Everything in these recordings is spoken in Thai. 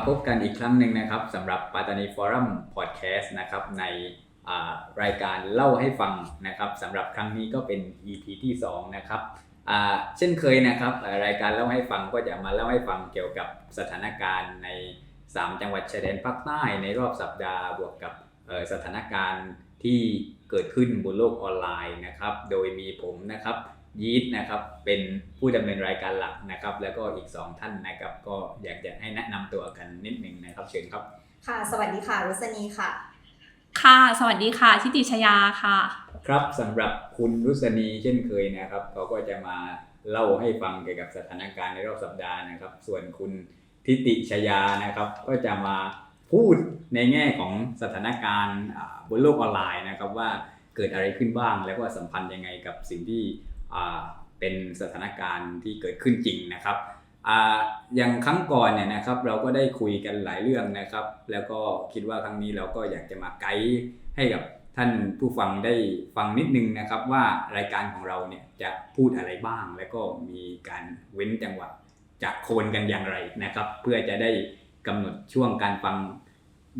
มาพบกันอีกครั้งหนึ่งนะครับสำหรับปัตตานีฟอรัมพอดแคสต์นะครับในรายการเล่าให้ฟังนะครับสำหรับครั้งนี้ก็เป็น EP ที่ 2 นะครับเช่นเคยนะครับรายการเล่าให้ฟังก็จะมาเล่าให้ฟังเกี่ยวกับสถานการณ์ใน 3 จังหวัดชายแดนภาคใต้ในรอบสัปดาห์บวกกับสถานการณ์ที่เกิดขึ้นบนโลกออนไลน์นะครับ โดยมีผมนะครับ ยีทนะครับเป็นผู้ดำเนินรายการหลักนะครับ แล้วก็อีก 2 ท่านนะครับ ก็อยากจะให้แนะนำตัวกันนิดหนึ่งนะครับเชิญครับ ค่ะ สวัสดีค่ะรุษณีค่ะ ค่ะ สวัสดีค่ะทิติชยาค่ะ ครับสำหรับคุณรุษณีเช่นเคยนะครับเขาก็จะมาเล่าให้ฟังเกี่ยวกับสถานการณ์ในรอบสัปดาห์นะครับ ส่วนคุณทิติชยานะครับ ก็จะมาพูดในแง่ของสถานการณ์อ่าบนโลกออนไลน์นะครับว่าเกิดอะไรขึ้นบ้างแล้วก็สัมพันธ์ยังไงกับสิ่งที่อ่า เป็นสถานการณ์ที่เกิดขึ้นจริงนะครับออย่างครั้งก่อนเนี่ยนะครับเราก็ได้คุยกันหลายเรื่องนะครับ แล้วก็คิดว่าครั้งนี้เราก็อยากจะมาไกด์ให้กับท่านผู้ฟังได้ฟังนิดนึงนะครับว่ารายการของเราเนี่ยจะพูดอะไรบ้าง แล้วก็มีการเว้นจังหวะจะโคนกันอย่างไรนะครับ เพื่อจะได้กำหนดช่วงการฟัง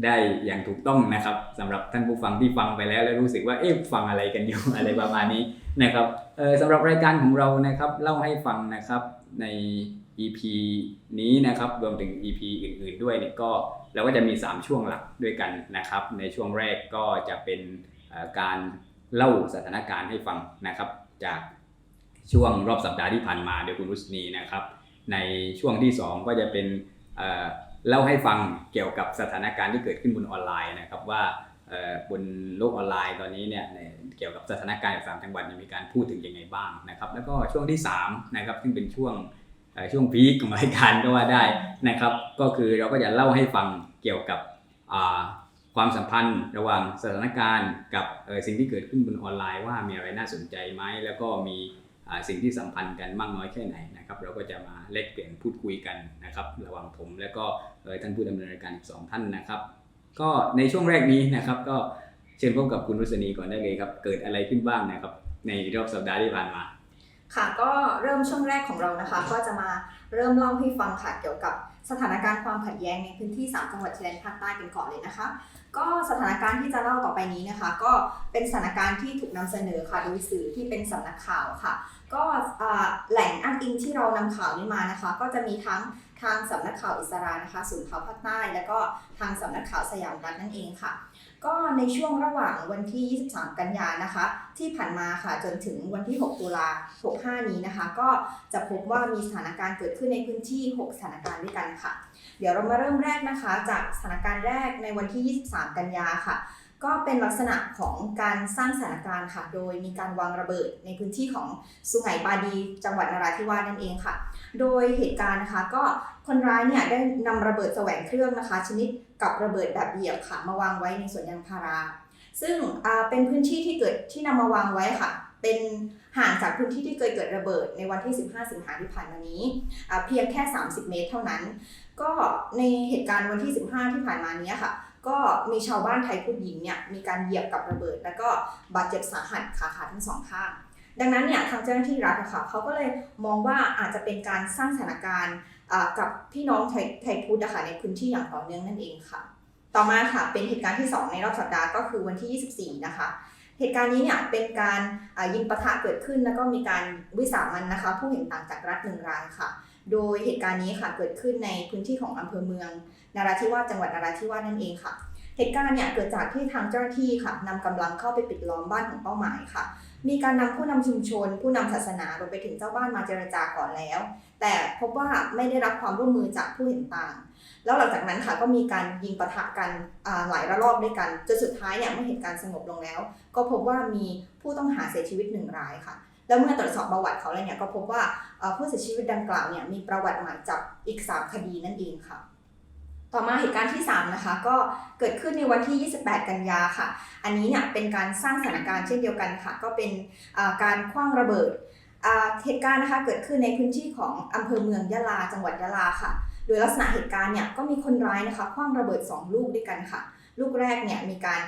ได้อย่างถูกต้องนะครับสำหรับท่านผู้ฟังที่ฟังไปแล้ว แล้วรู้สึกว่าเอ๊ะฟังอะไรกันอยู่อะไรประมาณนี้นะครับสำหรับรายการของเรานะครับเล่าให้ฟังนะครับใน EP นี้นะครับรวมถึง EP อื่น ๆด้วยเนี่ยก็เราก็จะมี 3 ช่วงหลักด้วยกันนะครับ ในช่วงแรกก็จะเป็นการเล่าสถานการณ์ให้ฟังนะครับ จากช่วงรอบสัปดาห์ที่ผ่านมาโดยคุณรุษณีนะครับ ในช่วงที่ 2 ก็จะเป็น เล่าให้ฟังเกี่ยวกับสถานการณ์ที่เกิดขึ้นบนออนไลน์นะครับว่าบนโลกออนไลน์ตอนนี้เนี่ยเกี่ยวกับสถานการณ์สามจังหวัดเนี่ยมีการพูดถึงยังไงบ้างนะครับแล้วก็ช่วงที่3นะครับซึ่งเป็นช่วงช่วงพีคของรายการก็ว่าได้นะครับก็คือเราก็จะเล่าให้ฟังเกี่ยวกับความสัมพันธ์ระหว่างสถานการณ์กับสิ่งที่เกิดขึ้นบนออนไลน์ว่ามีอะไรน่าสนใจไหมแล้วก็มี สิ่งที่สัมพันธ์กันมากน้อยแค่ไหนนะครับเราก็จะมาแลกเปลี่ยนพูดคุยกันนะครับระหว่างผมและก็ท่านผู้ดำเนินรายการอีกสองท่านนะครับ ก็ในช่วงแรกนี้นะครับ ก็เชิญพบกับคุณรุษณีก่อนได้เลยครับเกิดอะไรขึ้นบ้างนะครับ ในรอบสัปดาห์ที่ผ่านมาค่ะก็เริ่มช่วงแรกของเรานะคะ ก็จะมาเริ่มเล่าให้ฟังค่ะเกี่ยวกับสถานการณ์ความขัดแย้งในพื้นที่ 3 จังหวัดชายแดนภาคใต้กันก่อนเลยนะคะ ก็สถานการณ์ที่จะเล่าต่อไปนี้นะคะ ก็เป็นสถานการณ์ที่ถูกนำเสนอค่ะโดยสื่อที่เป็นสำนักข่าวค่ะ ก็แหล่งอ้างอิงที่เรานำข่าวนี้มานะคะ ก็จะมีทั้งทางสำนักข่าวอิสรานะคะศูนย์ข่าวภาคใต้ แล้วก็ทางสำนักข่าวสยามรัฐนั่นเองค่ะ ก็ในช่วงระหว่างวันที่ 23 กันยานะคะ ที่ผ่านมาค่ะจนถึงวันที่ 6 ตุลา65 นี้นะคะ ก็จะพบว่ามีสถานการณ์เกิดขึ้นในพื้นที่ 6 สถานการณ์ด้วยกันค่ะ เดี๋ยวเรามาเริ่มแรกนะคะ จากสถานการณ์แรกในวันที่ 23 กันยาค่ะ ก็เป็นลักษณะของการสร้างสถานการณ์ค่ะ โดยมีการวางระเบิดในพื้นที่ของสุไหงปาดี จังหวัดนราธิวาสนั่นเองค่ะ โดยเหตุการณ์นะคะก็คนร้ายเนี่ยได้นำระเบิดแสวงเครื่องนะคะ ชนิดกับระเบิดแบบเหยียบค่ะ มาวางไว้ในสวนยางพารา ซึ่งเป็นพื้นที่ที่เกิดที่นำมาวางไว้ค่ะ เป็นห่างจากพื้นที่ที่เคยเกิดระเบิดในวันที่ 15 สิงหาที่ผ่านมานี้เพียงแค่ 30 เมตรเท่านั้น ก็ในเหตุการณ์วันที่ 15 ที่ผ่านมานี้ค่ะ ก็มีชาวบ้านไทยพุทธหญิงเนี่ยมีการเหยียบกับระเบิด แล้วก็บาดเจ็บสาหัสขาขาทั้งสองข้างดังนั้นเนี่ยทางเจ้าหน้าที่รัฐค่ะเขาก็เลยมองว่าอาจจะเป็นการสร้างสถานการณ์กับพี่น้องไทยไทยพุทธอะคะในพื้นที่อย่างต่อเนื่องนั่นเองค่ะ ต่อมาค่ะเป็นเหตุการณ์ที่ 2 ในรอบสัปดาห์ก็คือวันที่ 24 นะคะเหตุการณ์นี้เนี่ยเป็นการยิงปะทะเกิดขึ้น แล้วก็มีการวิสามันนะคะ ผู้เห็นต่างจากรัฐหนึ่งรายค่ะ โดยเหตุการณ์นี้ค่ะเกิดขึ้นในพื้นที่ของอำเภอเมือง นาราธิวาสจังหวัดนาราธิวาสนั่นเองค่ะ เหตุการณ์เนี่ยเกิดจากที่ทางเจ้าหน้าที่ค่ะนำกำลังเข้าไปปิดล้อมบ้านของเป้าหมายค่ะ มีการนำผู้นำชุมชน ผู้นำศาสนารวมไปถึงเจ้าบ้านมาเจรจาก่อนแล้ว แต่พบว่าไม่ได้รับความร่วมมือจากผู้เห็นต่าง แล้วหลังจากนั้นค่ะก็มีการยิงปะทะกันหลายระลอกด้วยกันจนสุดท้ายเนี่ยเมื่อเหตุการณ์สงบลงแล้ว ก็พบว่ามีผู้ต้องหาเสียชีวิตหนึ่งรายค่ะแล้วเมื่อตรวจสอบประวัติเขาแล้วเนี่ยก็พบว่าผู้เสียชีวิตดังกล่าวเนี่ยมีประวัติหมายจับอีก 3 คดีนั่นเองค่ะ ต่อมาเหตุการณ์ที่ 3 นะคะ ก็เกิดขึ้นในวันที่ 28 กันยาค่ะ อันนี้เนี่ยเป็นการสร้างสถานการณ์เช่นเดียวกันค่ะ ก็เป็นการคว้างระเบิดเหตุการณ์นะคะเกิดขึ้นในพื้นที่ของอำเภอเมืองยะลา จังหวัดยะลาค่ะ โดยลักษณะเหตุการณ์เนี่ยก็มีคนร้ายนะคะคว้างระเบิด 2 ลูกด้วยกันค่ะ ลูกแรกเนี่ยมีการ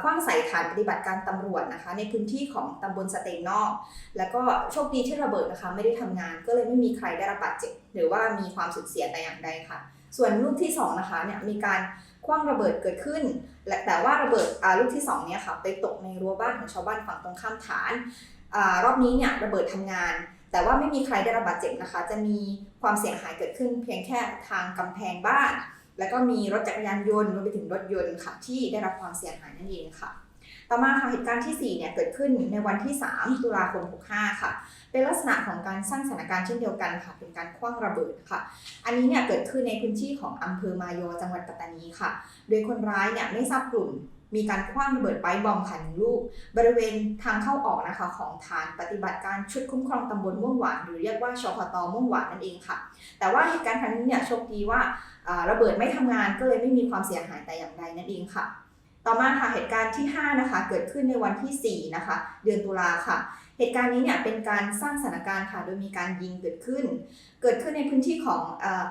คว้างใส่ฐานปฏิบัติการตำรวจนะคะ ในพื้นที่ของตำบลสเตงนอก แล้วก็โชคดีที่ระเบิดนะคะไม่ได้ทำงาน ก็เลยไม่มีใครได้รับบาดเจ็บหรือว่ามีความสูญเสียแต่อย่างใดค่ะ ส่วนลูกที่สองนะคะเนี่ยมีการคว้างระเบิดเกิดขึ้นและแต่ว่าระเบิดอ่าลูกที่สองเนี่ยค่ะไปตกในรั้วบ้านของชาวบ้านฝั่งตรงข้ามฐานอรอบนี้เนี่ยระเบิดทำงาน แต่ว่าไม่มีใครได้รับบาดเจ็บนะคะ จะมีความเสียหายเกิดขึ้น เพียงแค่ทางกำแพงบ้าน แล้วก็มีรถจักรยานยนต์รวมไปถึงรถยนต์ค่ะที่ได้รับความเสียหายนั่นเองค่ะ ต่อมาค่ะเหตุการณ์ที่ 4 เนี่ยเกิดขึ้นในวันที่ 3 ตุลาคม 65 ค่ะ เป็นลักษณะของการสร้างสถานการณ์เช่นเดียวกันค่ะ เป็นการคว้างระเบิดค่ะ อันนี้เนี่ยเกิดขึ้นในพื้นที่ของอำเภอมายอจังหวัดปัตตานีค่ะ โดยคนร้ายเนี่ยไม่ทราบกลุ่มมีการคว้างระเบิดไปบอมขันลูก บริเวณทางเข้าออกนะคะของฐานปฏิบัติการชุดคุ้มครองตำบลม่วงหวานหรือเรียกว่าชพตม่วงหวานนั่นเองค่ะ แต่ว่าเหตุการณ์ครั้งนี้เนี่ยโชคดีว่าอ่าระเบิดไม่ทำงานก็เลยไม่มีความเสียหายแต่อย่างใดนั่นเองค่ะ ต่อมาค่ะเหตุการณ์ที่ 5 นะคะ เกิดขึ้นในวันที่ 4 นะคะ เดือนตุลาค่ะ เหตุการณ์นี้เนี่ยเป็นการสร้างสถานการณ์ค่ะ โดยมีการยิงเกิดขึ้น เกิดขึ้นในพื้นที่ของ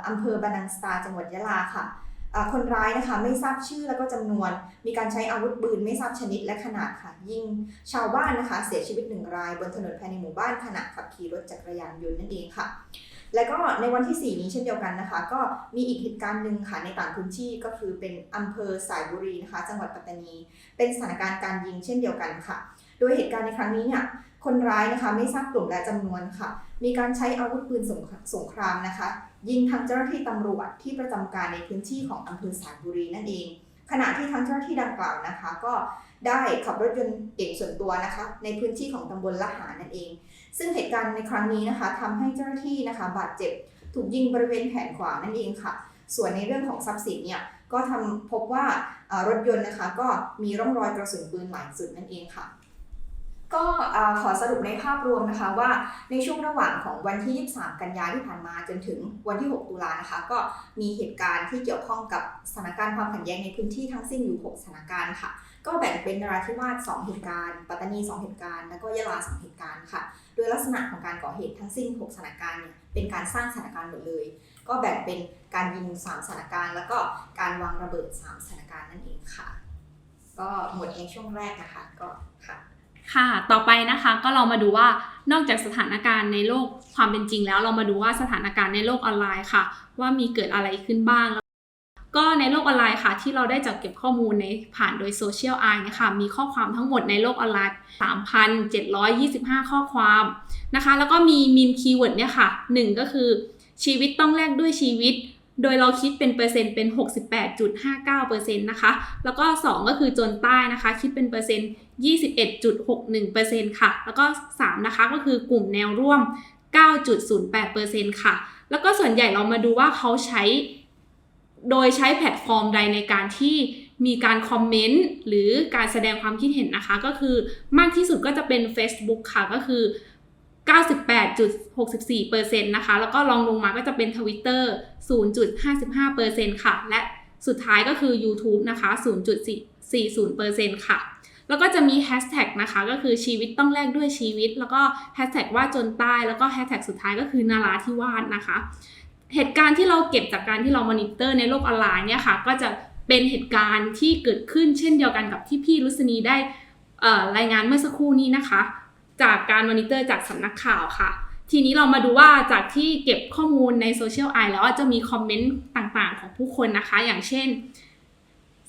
อำเภอบานังสตาจังหวัดยะลาค่ะคนร้ายนะคะไม่ทราบชื่อแล้วก็จำนวน มีการใช้อาวุธปืนไม่ทราบชนิดและขนาดค่ะ ยิงชาวบ้านนะคะ เสียชีวิตหนึ่งรายบนถนนภายในหมู่บ้านขณะขับขี่รถจักรยานยนต์นั่นเองค่ะ แล้วก็ในวันที่ 4 นี้เช่นเดียวกันนะคะ ก็มีอีกเหตุการณ์หนึ่งค่ะในต่างพื้นที่ก็คือเป็นอำเภอสายบุรีนะคะ จังหวัดปัตตานี เป็นสถานการณ์การยิงเช่นเดียวกันค่ะ โดยเหตุการณ์ในครั้งนี้เนี่ยคนร้ายนะคะไม่ทราบกลุ่มและจำนวนค่ะ มีการใช้อาวุธปืนสงครสงครามนะคะ ยิงทางเจ้าหน้าที่ตำรวจที่ประจำการในพื้นที่ของอำเภอสายบุรีนั่นเอง ขณะที่ทางเจ้าหน้าที่ดังกล่าวนะคะ ก็ได้ขับรถยนต์เก่งส่วนตัวนะคะ ในพื้นที่ของตำบลละหานั่นเอง ซึ่งเหตุการณ์ในครั้งนี้นะคะทำให้เจ้าหน้าที่นะคะ บาดเจ็บถูกยิงบริเวณแขนขวานั่นเองค่ะ ส่วนในเรื่องของทรัพย์สินเนี่ยก็ทำพบว่ารถยนต์นะคะ ก็มีร่องรอยกระสุนปืนหลายจุดนั่นเองค่ะ ก็ขอสรุปในภาพรวมนะคะว่าในช่วงระหว่างของวันที่ 23 กันยาที่ผ่านมาจนถึงวันที่ 6 ตุลานะคะ ก็มีเหตุการณ์ที่เกี่ยวข้องกับสถานการณ์ความขัดแย้งในพื้นที่ทั้งสิ้นอยู่ 6 สถานการณ์ค่ะ ก็แบ่งเป็นนราธิวาส 2 เหตุการณ์ ปัตตานี 2 เหตุการณ์ แล้วก็ยะลา 2 เหตุการณ์ค่ะ โดยลักษณะของการก่อเหตุทั้งสิ้น 6 สถานการณ์เนี่ยเป็นการสร้างสถานการณ์หมดเลย ก็แบ่งเป็นการยิง 3 สถานการณ์ แล้วก็การวางระเบิด 3 สถานการณ์นั่นเองค่ะ ก็หมดในช่วงแรกนะคะ ก็ค่ะ ค่ะ ต่อไปนะคะก็เรามาดูว่านอกจากสถานการณ์ในโลกความเป็นจริงแล้ว เรามาดูว่าสถานการณ์ในโลกออนไลน์ค่ะ ว่ามีเกิดอะไรขึ้นบ้าง ก็ในโลกออนไลน์ค่ะ ที่เราได้จัดเก็บข้อมูลในผ่านโดยโซเชียลไอเนี่ยค่ะมีข้อความทั้งหมดในโลกออนไลน์ 3,725 ข้อความนะคะ แล้วก็มีมีมคีย์เวิร์ดเนี่ยค่ะหนึ่งก็คือชีวิตต้องแลกด้วยชีวิต โดยเราคิดเป็นเปอร์เซ็นต์เป็น 68.59%นะคะ แล้วก็ 2 ก็คือจนใต้นะคะ คิดเป็นเปอร์เซ็นต์ 21.61%ค่ะ แล้วก็ 3 นะคะก็คือกลุ่มแนวร่วม 9.08%ค่ะ แล้วก็ส่วนใหญ่เรามาดูว่าเขาใช้ โดยใช้แพลตฟอร์มใดในการที่มีการคอมเมนต์หรือการแสดงความคิดเห็นนะคะ ก็คือมากที่สุดก็จะเป็น Facebook ค่ะก็คือ 98.64%นะคะ แล้วก็รองลงมาก็จะเป็น Twitter 0.55%ค่ะ และสุดท้ายก็คือ YouTube นะคะ 0.40%ค่ะ แล้วก็จะมีแฮชแท็กนะคะ ก็คือชีวิตต้องแลกด้วยชีวิต แล้วก็แฮชแท็กว่าจนใต้แล้วก็แฮชแท็กสุดท้ายก็คือนาราธิวาสนะคะ เหตุการณ์ที่เราเก็บจากการที่เรามอนิเตอร์ในโลกออนไลน์เนี่ยค่ะ ก็จะเป็นเหตุการณ์ที่เกิดขึ้นเช่นเดียวกันกับที่พี่รุษณีได้รายงานเมื่อสักครู่นี้นะคะ จากการมอนิเตอร์จากสำนักข่าวค่ะ ทีนี้เรามาดูว่าจากที่เก็บข้อมูลในโซเชียลไอแล้วจะมีคอมเมนต์ต่างๆ ของผู้คนนะคะ อย่างเช่น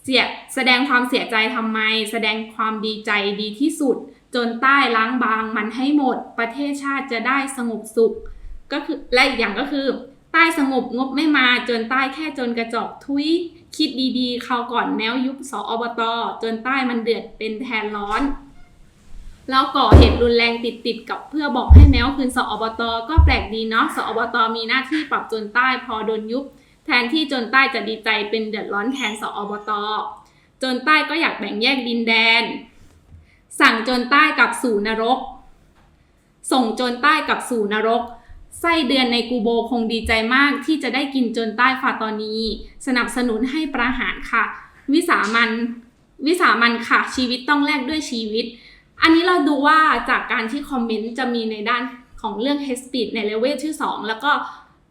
เสียแสดงความเสียใจทำไม แสดงความดีใจดีที่สุด จนใต้ล้างบางมันให้หมด ประเทศชาติจะได้สงบสุข ก็คือและอีกอย่างก็คือ ใต้สงบงบไม่มาจนใต้แค่จนกระจอกทุยคิดดีๆเขาก่อนแนวยุบสอบต จนใต้มันเดือดเป็นแทนร้อน แล้วก่อเหตุรุนแรงติดๆกับเพื่อบอกให้แมวคืนสอบตก็แปลกดีเนาะสอบตมีหน้าที่ปรับจนใต้พอโดนยุบ แทนที่จนใต้จะดีใจเป็นเดือดร้อนแทนสอบตจนใต้ก็อยากแบ่งแยกดินแดน สั่งจนใต้กลับสู่นรก ส่งจนใต้กลับสู่นรกไส้เดือนในกูโบคงดีใจมากที่จะได้กินจนใต้ฟาตอนีสนับสนุนให้ประหารค่ะ วิสามันวิสามันค่ะชีวิตต้องแลกด้วยชีวิต อันนี้เราดูว่าจากการที่คอมเมนต์จะมีในด้านของเรื่อง hate speech ในเลเวลที่ 2 แล้วก็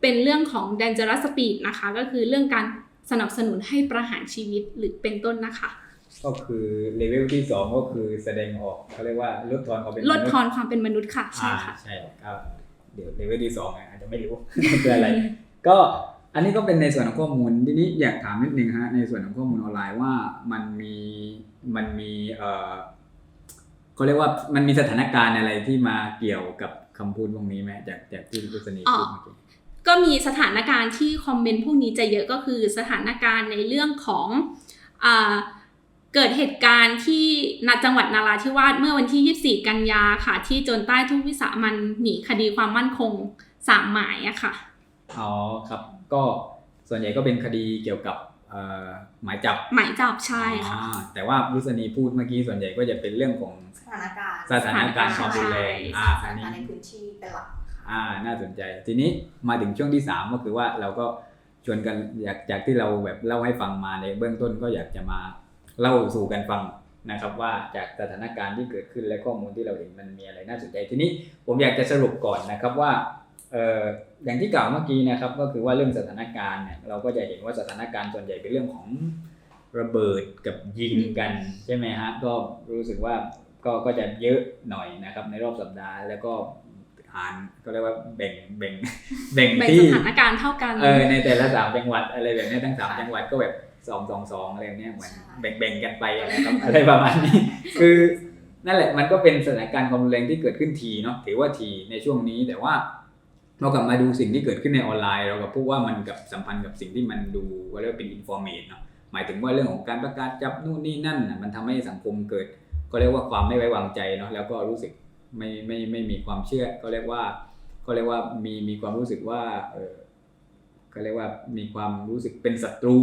เป็นเรื่องของ dangerous speech นะคะ ก็คือเรื่องการสนับสนุนให้ประหารชีวิตหรือเป็นต้นนะคะ ก็คือเลเวลที่สองก็คือแสดงออกเขาเรียกว่าลดทอนความเป็นมลนุดษย์ทอนความเป็นมนุษย์ค่ะ ใช่อ่าค่ะใช่ครับเดี๋ยวเลเวลที่สองอะอาจจะไม่รู้คืออะไร ก็อันนี้ก็เป็นในส่วนของข้อมูลทีนี้อยากถามนิดนึงฮะในส่วนของข้อมูลออนไลน์ว่ามันมีมันมีเอ่อ เขาเรียกว่ามันมีสถานการณ์อะไรที่มาเกี่ยวกับคำพูดพวกนี้ไหมจากจากที่รุษณีพูดเมื่อกี้ก็มีสถานการณ์ที่คอมเมนต์พวกนี้จะเยอะก็คือสถานการณ์ในเรื่องของอาเกิดเหตุการณ์ที่ณจังหวัดนาราธิวาสเมื่อวันที่ 24 กันยาค่ะ ที่โจนใต้ทุกวิสามันหนีคดีความมั่นคงสามหมายอะค่ะอ๋อครับ ก็ส่วนใหญ่ก็เป็นคดีเกี่ยวกับเอ่อ หมายจับหมายจับใช่ค่ะอ่าแต่ว่ารุษณีพูดเมื่อกี้ส่วนใหญ่ก็จะเป็นเรื่องของสถานการณ์สถานการณ์ความรุนแรงใช่อ่าสอัถานนนี้การณ์ในพื้นที่เป็นหลักค่ะอ่าน่าสนใจ ทีนี้มาถึงช่วงที่ 3 ก็คือว่าเราก็ชวนกันอยากจากที่เราแบบเล่าให้ฟังมาในเบื้องต้นก็อยากจะมาเล่าสู่กันฟังนะครับว่าจากสถานการณ์ที่เกิดขึ้นและข้อมูลที่เราเห็นมันมีอะไรน่าสนใจทีนี้ผมอยากจะสรุปก่อนนะครับว่าเอ่ออย่างที่กล่าวเมื่อกี้นะครับก็คือว่าเรื่องสถานการณ์เนี่ยเราก็จะเห็นว่าสถานการณ์ส่วนใหญ่เป็นเรื่องของระเบิดกับยิงกันใช่ไหมฮะก็รู้สึกว่าก็ก็จะเยอะหน่อยนะครับในรอบสัปดาห์แล้วก็หารก็เรียกว่าแบ่งแบ่งแบ่งแบ่งที่สถานการณ์เท่ากันเออในแต่ละสามจังหวัดอะไรแบบเนี้ยทั้งสามจังหวัดก็แบบสองสองสองอะไรแบบเนี้ยเหมือนแบ่งแบ่งกันไปอะไรครับอะไรประมาณนี้ คือนั่นแหละมันก็เป็นสถานการณ์ความรุนแรงที่เกิดขึ้นทีเนาะถือว่าทีในช่วงนี้แต่ว่า เรากลับมาดูสิ่งที่เกิดขึ้นในออนไลน์ เรากับพบว่ามันกับสัมพันธ์กับสิ่งที่มันดูว่าเรียกว่าเป็นอินฟอร์เมตเนาะหมายถึงว่าเรื่องของการประกาศจับนู่นนี่นั่นน่ะมันทำให้สังคมเกิด ก็เรียกว่าความไม่ไว้วางใจเนาะแล้วก็รู้สึกไม่ไม่ไม่มีความเชื่อ ก็เรียกว่า ก็เรียกว่ามีมีความรู้สึกว่าเออก็เรียกว่ามีความรู้สึกเป็นศัตรู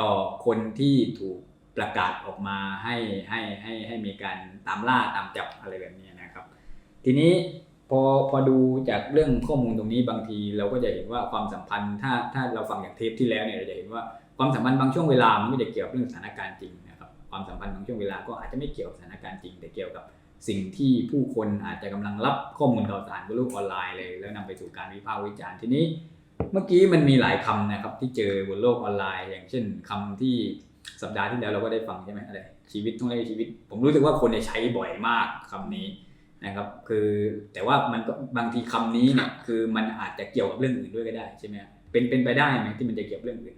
ต่อคนที่ถูกประกาศออกมาให้ให้ให้ให้มีการตามล่าตามจับอะไรแบบนี้นะครับ ทีนี้ พอพอดูจากเรื่องข้อมูลตรงนี้บางทีเราก็จะเห็นว่าความสัมพันธ์ถ้าถ้าเราฟังจากเทปที่แล้วเนี่ยเราจะเห็นว่าความสัมพันธ์บางช่วงเวลามันก็จะเกี่ยวกับเรื่องสถานการณ์จริงนะครับความสัมพันธ์บางช่วงเวลาก็อาจจะไม่เกี่ยวกับสถานการณ์จริง แต่เกี่ยวกับสิ่งที่ผู้คนอาจจะกำลังรับข้อมูลข่าวสารบนโลกออนไลน์เลย แล้วนำไปสู่การวิพากษ์วิจารณ์ทีนี้ เมื่อกี้มันมีหลายคำนะครับที่เจอบนโลกออนไลน์ อย่างเช่นคำที่สัปดาห์ที่แล้วเราก็ได้ฟังใช่ไหมอะไรชีวิตต้องเล่ชีวิต ผมรู้สึกว่าคนใช้บ่อยมากคำนี้ นะครับคือแต่ว่ามันก็บางทีคำนี้เนี่ยคือมันอาจจะเกี่ยวกับเรื่องอื่นด้วยก็ได้ใช่ไหมเป็นเป็นไปได้ไหมที่มันจะเกี่ยวกับเรื่องอื่น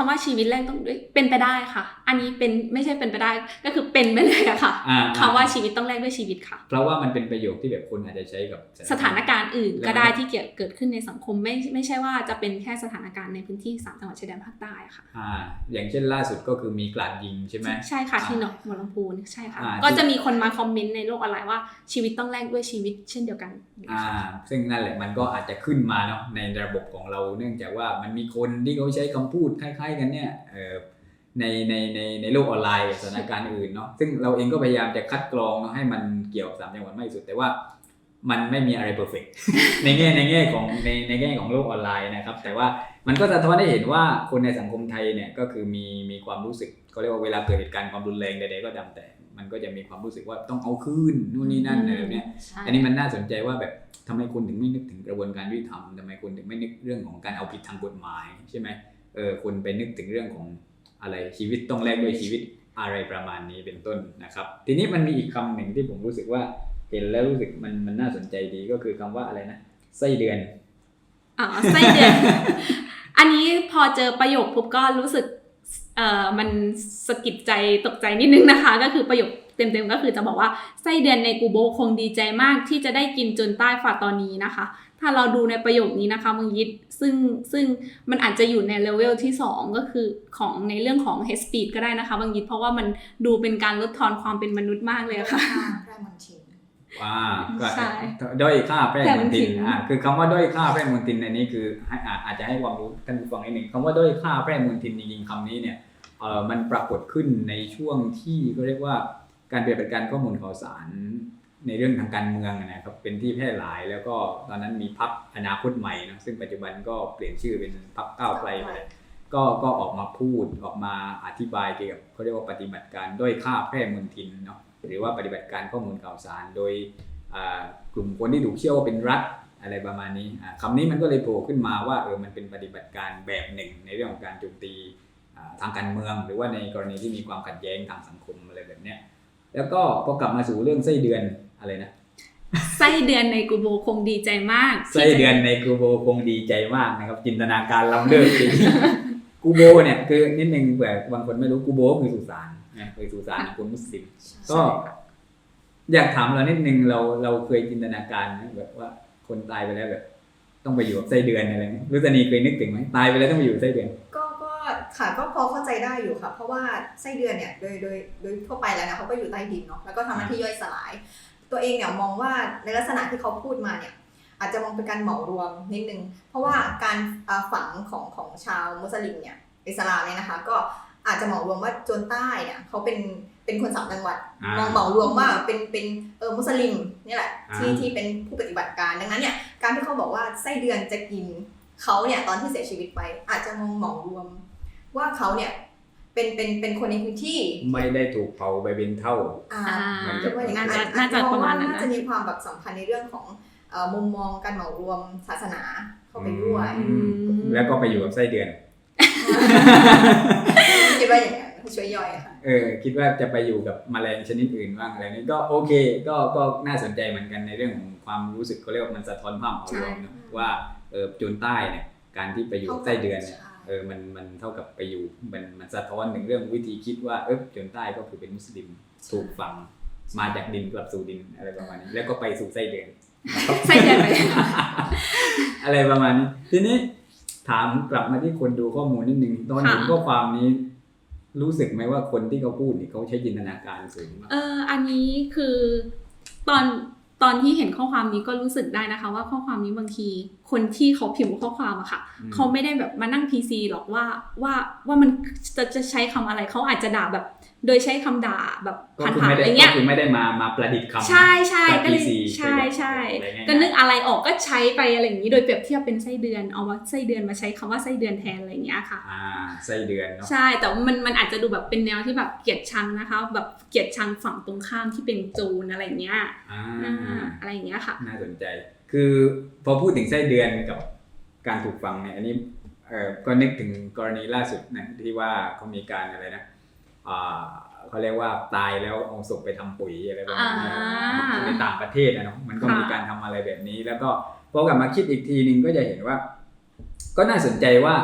คำว่าชีวิตแรกต้องด้วยเป็นไปได้ค่ะ อันนี้เป็นไม่ใช่เป็นไปได้ก็คือเป็นไปเลยอะค่ะอ่าคำว่าชีวิตต้องแลกด้วยชีวิตค่ะ เพราะว่ามันเป็นประโยคที่แบบคนอาจจะใช้กับสถานการณ์อื่นแล้วก็ได้ที่เกี่ยวเกิดขึ้นในสังคมไม่ไม่ใช่ว่าจะเป็นแค่สถานการณ์ในพื้นที่สามจังหวัดชายแดนภาคใต้ค่ะอ่าอย่างเช่นล่าสุดก็คือมีกราดยิงใช่ไหมใช่ค่ะอ่าที่หนองบัวลำพูใช่ค่ะอ่าก็จะมีคนมาคอมเมนต์ในโลกออนไลน์ว่าชีวิตต้องแลกด้วยชีวิตเช่นเดียวกันอ่าซึ่งนั่นแหละมันก็อาจจะขึ้นมาเนาะในระบบของเราเนื่องจากว่ามันมีคนที่เขาใช้คำพูดคล้ายๆกันเนี่ยเออในในในในโลกออนไลน์กับสถานการณ์อื่นเนาะซึ่งเราเองก็พยายามจะคัดกรองเนาะให้มันเกี่ยวกับสามจังหวัดมากที่สุดแต่ว่ามันไม่มีอะไรเพอร์เฟกในแง่ในแง่ของในในแง่ของโลกออนไลน์นะครับ แต่ว่ามันก็สะท้อนให้เห็นว่าคนในสังคมไทยเนี่ยก็คือมีมีความรู้สึกเขาเรียกว่าเวลาเกิดเหตุการณ์ความรุนแรงใดๆก็ตามแต่ มันก็จะมีความรู้สึกว่าต้องเอาคืนนู่นนี่นั่นอะไรแบบเนี้ยใช่อันนี้มันน่าสนใจว่าแบบทำไมคนถึงไม่นึกถึงกระบวนการยุติธรรมทำไมคนถึงไม่นึกเรื่องของการเอาผิดทางกฎหมายใช่ไหม เออคนไปนึกถึงเรื่องของอะไรชีวิตต้องแลกด้วยชีวิตอะไรประมาณนี้เป็นต้นนะครับ ทีนี้มันมีอีกคำหนึ่งที่ผมรู้สึกว่าเห็นแล้วรู้สึกมันมันน่าสนใจดีก็คือคำว่าอะไรนะไส้เดือนอ๋อไส้เดือน อันนี้พอเจอประโยคปุ๊บก็รู้สึกเอ่อมันสะกิดใจตกใจนิดนึงนะคะ ก็คือประโยคเต็มๆก็คือจะบอกว่าไส้เดือนในกูโบคงดีใจมากที่จะได้กินจนใต้ฝ่าตอนนี้นะคะ ถ้าเราดูในประโยคนี้นะคะมึงยิดซึ่งซึ่งมันอาจจะอยู่ในเลเวลที่ 2 ก็คือของในเรื่องของ hate speech ก็ได้นะคะบางยิดเพราะว่ามันดูเป็นการลดทอนความเป็นมนุษย์มากเลยอะค่ะแพร่มณฑินว่าก็ใช่ด้อยค่าแพร่มนทินแพร่มณฑินอ่าคือคำว่าด้อยค่าแพร่มนทินอันนี้คือให้อ่าอาจจะให้ความรู้ท่านผู้ฟังนิดหนึ่งคำว่าด้อยค่าแพร่มนทินจริงๆคำนี้เนี่ยเออมันปรากฏขึ้นในช่วงที่ก็เรียกว่าการเปลี่ยนแปลงการข้อมูลข่าวสาร ในเรื่องทางการเมืองนะครับเป็นที่แพร่หลายแล้วก็ตอนนั้นมีพักอนาคตใหม่เนะซึ่งปัจจุบันก็เปลี่ยนชื่อเป็นพักก้าวไกลไปก็ก็ออกมาพูดออกมาอธิบายเกี่ยวกับเขาเรียกว่าปฏิบัติการด้อยค่าแพร่มลทินเนาะหรือว่าปฏิบัติการข้อมูลข่าวสาร โดยกลุ่มคนที่ถูกเชื่อว่าเป็นรัฐอะไรประมาณนี้อ่าคำนี้มันก็เลยโผล่ขึ้นมาว่าเออมันเป็นปฏิบัติการแบบหนึ่ง ในเรื่องของการโจมตีทางการเมือง หรือว่าในกรณีที่มีความขัดแย้งทางสังคมอะไรแบบเนี้ยแล้วก็พอกลับมาสู่เรื่องไส้เดือน อะไรนะไส้เดือนในกูโบคงดีใจมากไส้เดือนในกูโบคงดีใจมากนะครับ จินตนาการล้ำเลิศจริงกูโบเนี่ยคือนิดนึงแบบบางคนไม่รู้กูโบก็คือสุสานนะคือสุสานของคนมุสลิมก็ อยากถามเรานิดนึงเราเราเคยจินตนาการไหมแบบว่าคนตายไปแล้วแบบ ต้องไปอยู่กับไส้เดือนอะไรเงี้ยรู้สนีเคยนึกถึงไหมตายไปแล้วต้องไปอยู่กับไส้เดือน ก็ก็ค่ะก็พอเข้าใจได้อยู่ค่ะ เพราะว่าไส้เดือนเนี่ยโดยโดยโดยทั่วไปแล้วนะเขาก็อยู่ใต้ดินเนาะแล้วก็ทำหน้าที่ย่อยสลาย ตัวเองเนี่ยมองว่าในลักษณะที่เขาพูดมาเนี่ยอาจจะมองเป็นการเหมารวมนิดนึง เพราะว่าการอ่าฝังของของชาวมุสลิมเนี่ยอิสลามเนี่ยนะคะ ก็อาจจะเหมารวมว่าโจนใต้เนี่ยเขาเป็นเป็นคนสามจังหวัดอ่ามองเหมารวมว่าเป็นเป็นเออมุสลิมนี่แหละที่อ่าที่เป็นผู้ปฏิบัติการดังนั้นเนี่ยการที่เขาบอกว่าไส้เดือนจะกินเขาเนี่ยตอนที่เสียชีวิตไป อาจจะมองเหมารวมว่าเขาเนี่ย เป็นเป็นเป็นคนในพื้นที่ ไม่ได้ถูกเผาไปเป็นเท่า อ่าอ่ามันคิดว่าอย่างนั้นน่าจะอาจน่าจะมองประมาว่าณนั้นน่านะ จะมีความแบบสัมพันธ์ในเรื่องของเอ่อมุมมองการเหมารวมศาสนาเข้าไปด้วยอืม แล้วก็ไปอยู่กับไส้เดือน คิดว่าอย่างนั้นช่วยย่อยอะค่ะ เออคิดว่าจะไปอยู่กับแมลงชนิดอื่นบ้างอะไรนี้ก็โอเคก็ก็น่าสนใจเหมือนกันในเรื่องของความรู้สึกเขาเรียกว่ามันสะท้อนภาพเอารวมเนอะว่าเออโจนใต้เนี่ยการที่ไปอยู่กับไส้เดือนเนี่ยใช่เออมันมันเท่ากับไปอยู่มันมันสะท้อนถึงเรื่องวิธีคิดว่าเออโจนใต้ก็คือเป็นมุสลิมถูกฝังมาจากดินกลับสู่ดินอะไรประมาณนี้ แล้วก็ไปสู่ไส้เดือนไส้เดือนไปอะไรประมาณนี้ ทีนี้ถามกลับมาที่คนดูข้อมูลนิดนึงตอนเห็นค่ะข้อความนี้รู้สึกไหมว่าคนที่เขาพูดนี่เขาใช้จินตนาการสูงมากเอออันนี้คือตอน ตอนที่เห็นข้อความนี้ก็รู้สึกได้นะคะ ว่าข้อความนี้บางที คนที่เขาพิมพ์ข้อความอะค่ะอืมเขาไม่ได้แบบมานั่ง PC หรอกว่าว่าว่ามันจะจะใช้คำอะไรเขาอาจจะด่าแบบ โดยใช้คำด่าแบบก็ผ่านคือๆไม่อะได้ไรเงี้ยก็คือไม่ได้มามาประดิษฐ์คำใช่ใช่จากก็เลย PC ใช่ใช่อะไรง่ายๆก็นึกอะไรออกก็ใช้ไปอะไรอย่างนี้โดยเปรียบเทียบเป็นไส้เดือนเอาว่าไส้เดือนมาใช้คำว่าไส้เดือนแทนอะไรอย่างเงี้ยค่ะอ่าไส้เดือนเนาะใช่แต่ว่ามันมันอาจจะดูแบบเป็นแนวที่แบบเกลียดชังนะคะ แบบเกลียดชังฝั่งตรงข้ามที่เป็นโจรอะไรอย่างเงี้ยอ่าอ่าอะไรอย่างเงี้ยค่ะ น่าสนใจ คือพอพูดถึงไส้เดือนกับการถูกฟังเนี่ยอันนี้เออก็นึกถึงกรณีล่าสุดนะที่ว่าเขามีการอะไรนะอ่า เขาเรียกว่าตายแล้วเอาศพไปทำปุ๋ยอะไรประมาณนี้อ่าในต่างประเทศนะเนาะมันก็ค่ะมีการทำอะไรแบบนี้ แล้วก็พอกลับมาคิดอีกทีนึงก็จะเห็นว่า ก็น่าสนใจว่า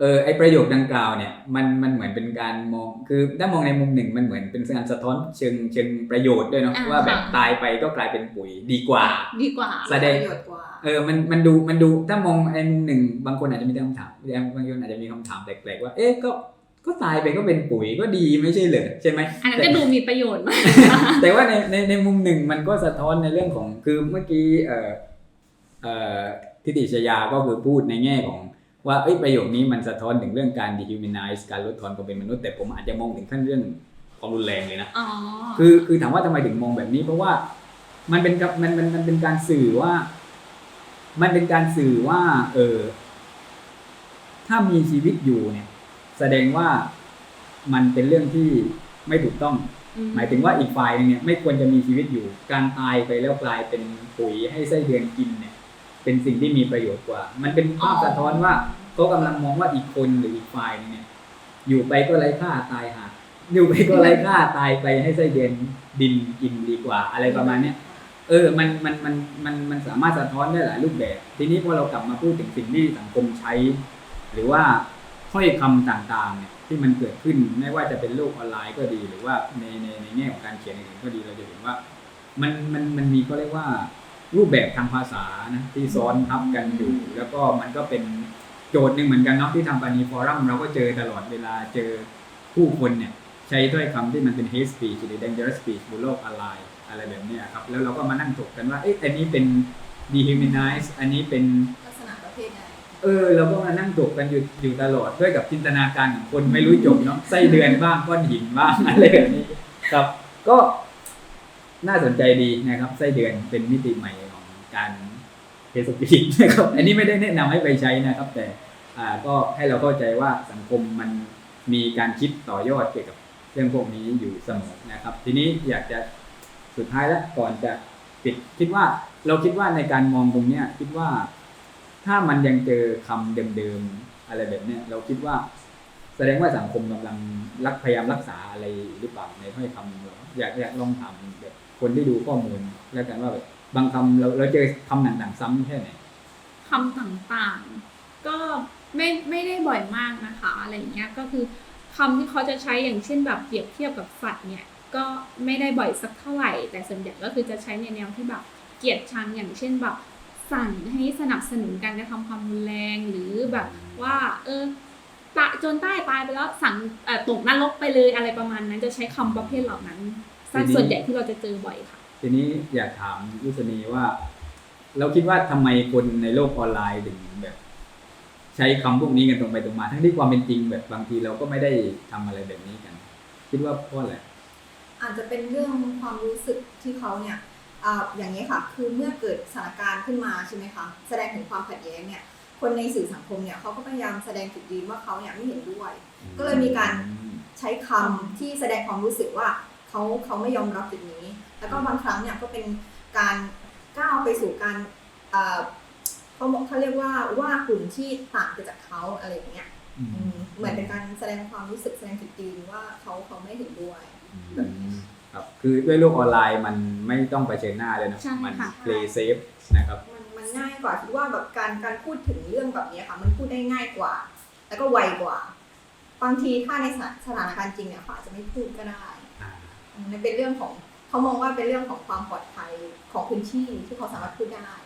เออไอประโยคดังกล่าวเนี่ยมันมันเหมือนเป็นการมองคือถ้ามองในมุมหนึ่งมันเหมือนเป็นการสะท้อนเชิงเชิงประโยชน์ด้วยเนาะอ่าว่าแบบค่ะตายไปก็กลายเป็นปุ๋ยดีกว่า ดีกว่าแสดงประโยชน์กว่าเออมันมันดูมันดูถ้ามองในมุมหนึ่งบางคนอาจจะมีคำถามบางคนอาจจะมีคำถามแปลกๆว่าเอ๊ะก็ ก็ตายไปก็เป็นปุ๋ยก็ดีไม่ใช่เหรอใช่ไหมอันนั้นแต่ก็ดูมีประโยชน์มากแต่ว่าในในในมุมหนึ่งมันก็สะท้อนในเรื่องของคือเมื่อกี้เอ่อเอ่อทิติชยาก็คือพูดในแง่ของว่าเอ้ยประโยคนี้มันสะท้อนถึงเรื่องการ dehumanize การลดทอนความเป็นมนุษย์ แต่ผมอาจจะมองถึงขั้นเรื่องความรุนแรงเลยนะอ๋อคือคือถามว่าทำไมถึงมองแบบนี้ เพราะว่ามันเป็นกับมันมันมันเป็นการสื่อว่า มันเป็นการสื่อว่า เออถ้ามีชีวิตอยู่เนี่ย แสดงว่ามันเป็นเรื่องที่ไม่ถูกต้อง หมายถึงว่าอีกฝ่ายหนึงเนี่ยไม่ควรจะมีชีวิตอยู่ การตายไปแล้วกลายเป็นปุ๋ยให้ไส้เดือนกินเนี่ย เป็นสิ่งที่มีประโยชน์กว่า มันเป็นภาพสะท้อนว่าเขากำลังมองว่าอีกคนหรืออีกฝ่ายหนึงเนี่ย อยู่ไปก็ไร้ค่าตายหาอยู่ไปก็ไร้ค่าตายไปให้ไส้เดือนดินกินดีกว่า อะไรประมาณเนี้ยเออ มัน มัน มัน มัน มันสามารถสะท้อนได้หลายรูปแบบ ทีนี้พอเรากลับมาพูดถึงสิ่งที่สังคมใช้ หรือว่า ถ้อยคำต่างๆเนี่ยที่มันเกิดขึ้นไม่ว่าจะเป็นโลกออนไลน์ก็ดี หรือว่าในในในแง่ของการเขียนอื่นก็ดีเราจะเห็นว่า มันมันมันมีก็เรียกว่า รูปแบบทางภาษานะที่ซ้อนทับกันอยู่ แล้วก็มันก็เป็นโจทย์หนึ่งเหมือนกันเนาะที่ทำปานีฟอรัมเราก็เจอตลอดเวลาเจอผู้คนเนี่ยใช้ถ้อยคำที่มันเป็น hate speech หรือ dangerous speech บนโลกออนไลน์อะไรแบบนี้ครับแล้วเราก็มานั่งถกกันว่าเอ๊ะอันนี้เป็น dehumanize อันนี้เป็น เออเราก็มานั่งถกกันอยู่อยู่ตลอดด้วยกับจินตนาการของคนไม่รู้จบเนาะไส้เดือนบ้างก้อนหินบ้างอะไรแบบนี้ครับ ก็น่าสนใจดีนะครับไส้เดือนเป็นมิติใหม่ของการเทสปีกนะครับ อันนี้ไม่ได้แนะนำให้ไปใช้นะครับ แต่อ่าก็ให้เราเข้าใจว่าสังคมมันมีการคิดต่อยอดเกี่ยวกับเรื่องพวกนี้อยู่เสมอนะครับ ทีนี้อยากจะสุดท้ายแล้วก่อนจะปิดคิดว่าเราคิดว่าในการมองตรงเนี้ยคิดว่า ถ้ามันยังเจอคำเดิมๆอะไรแบบเนี้ยเราคิดว่า แสดงว่าสังคมกำลังรักพยายามรักษาอะไรหรือเปล่าในถ้อยคำเราอยากอยากลองถามแบบคนที่ดูข้อมูลแล้วกันว่าแบบบางคำเราเราเจอคำต่างๆ ซ้ำแค่ไหนคำต่างๆ ก็ไม่ไม่ได้บ่อยมากนะคะอะไรอย่างเงี้ยก็คือคำที่เขาจะใช้อย่างเช่นแบบเปรียบเทียบกับสัตว์เนี่ยก็ไม่ได้บ่อยสักเท่าไหร่ แต่ส่วนใหญ่ก็คือจะใช้ในแนวที่แบบเกลียดชังอย่างเช่นแบบ สั่งให้สนับสนุนการกระทำความรุนแรงหรือแบบว่า เออตะจนใต้ตายไปแล้วสั่งเอ่อตกนรกไปเลยอะไรประมาณนั้น จะใช้คำประเภทเหล่านั้นซะทีนี้ส่วนใหญ่ที่เราจะเจอบ่อยค่ะ ทีนี้อยากถามยุสนีว่า เราคิดว่าทำไมคนในโลกออนไลน์ถึงแบบ ใช้คำพวกนี้กันตรงไปตรงมา ทั้งที่ความเป็นจริงแบบบางทีเราก็ไม่ได้ทำอะไรแบบนี้กัน คิดว่าเพราะอะไรอาจจะเป็นเรื่องความรู้สึกที่เขาเนี่ย อ่าอย่างนี้ค่ะ คือเมื่อเกิดสถานการณ์ขึ้นมาใช่ไหมคะ แสดงถึงความขัดแย้งเนี่ย คนในสื่อสังคมเนี่ยเขาก็พยายามแสดงจุดยืนว่าเขาเนี่ยไม่เห็นด้วย ก็เลยมีการใช้คำที่แสดงความรู้สึกว่าเขาเขาไม่ยอมรับจุดนี้ แล้วก็บางครั้งเนี่ยก็เป็นการก้าวไปสู่การเอ่อเขาบอกเขาเรียกว่าว่ากลุ่มที่ต่างไปจากเขาอะไรอย่างเงี้ยอืมอืมเหมือนเป็นการแสดงความรู้สึกแสดงจุดยืนว่าเขาเขาไม่เห็นด้วยอืม ครับคือด้วยโลกออนไลน์มันไม่ต้องเผชิญหน้าเลยนะใช่มั ค่ะ play safe นะครับ มันมันง่ายกว่าคิดว่าแบบการการพูดถึงเรื่องแบบนี้ค่ะ มันพูดได้ง่ายกว่า แล้วก็ไวกว่า บางทีถ้าในสถานสถานการณ์จริงเนี่ยเขาอาจจะไม่พูดก็ได้อ่าอืมมันเป็นเรื่องของเขามองว่าเป็นเรื่องของความปลอดภัยของพื้นที่ที่เขาสามารถพูดได้โ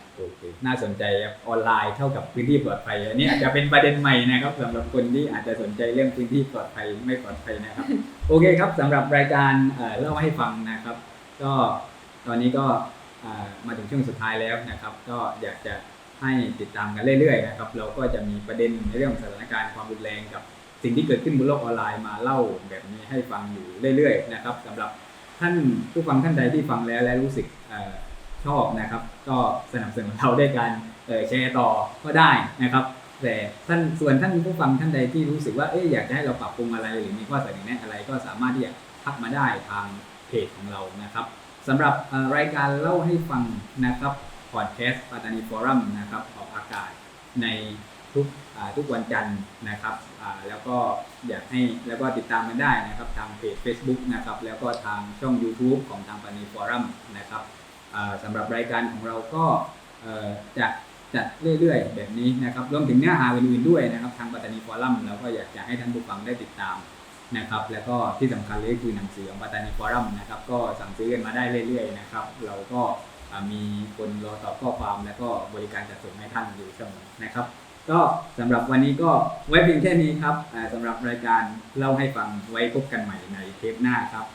อเค น่าสนใจครับออนไลน์เท่ากับพื้นที่ปลอดภัย อันนี้อาจจะเป็นประเด็นใหม่นะครับสำหรับคนที่อาจจะสนใจเรื่องพื้นที่ปลอดภัยไม่ปลอดภัยนะครับ โอเคครับสำหรับรายการเอ่อเล่าให้ฟังนะครับ ก็ตอนนี้ก็มาถึงช่วงสุดท้ายแล้วนะครับ ก็อยากจะให้ติดตามกันเรื่อยๆนะครับ เราก็จะมีประเด็นในเรื่องสถานการณ์ความรุนแรงกับสิ่งที่เกิดขึ้นบนโลกออนไลน์มาเล่าแบบนี้ให้ฟังอยู่เรื่อย ๆ นะครับสำหรับท่านผู้ฟังท่านใดที่ฟังแล้วและรู้สึก ชอบนะครับ ก็สนับสนุนเราด้วยการแชร์ต่อก็ได้นะครับ แต่ท่านส่วนท่านผู้ฟังท่านใดที่รู้สึกว่าเอ๊ะอยากจะให้เราปรับปรุงอะไรหรือมีข้อเสนอแนะอะไรก็สามารถที่จะทักมาได้ทางเพจของเรานะครับสำหรับรายการเล่าให้ฟังนะครับพอดแคสต์ปัตตานีฟอรัมนะครับออกอากาศในทุกทุกวันจันทร์นะครับแล้วก็อยากให้แล้วก็ติดตามกันได้นะครับทางเพจ Facebook นะครับแล้วก็ทางช่อง YouTube ของทางปัตตานีฟอรัมนะครับ สำหรับรายการของเราก็จะจัดเรื่อยๆ แบบนี้นะครับรวมถึงเนื้อหาอื่นๆด้วยนะครับ ทางปัตตานีฟอรัมเราก็อยากจะให้ท่านผู้ฟังได้ติดตามนะครับ แล้วก็ที่สำคัญเลยคือหนังสือของปัตตานีฟอรัมนะครับ ก็สั่งซื้อกันมาได้เรื่อย ๆ นะครับ เราก็มีคนรอตอบข้อความแล้วก็บริการจัดส่งให้ท่านอยู่เสมอนะครับ ก็สำหรับวันนี้ก็ไว้เพียงแค่นี้ครับอ่าสำหรับรายการเล่าให้ฟังไว้พบกันใหม่ในเทปหน้าครับ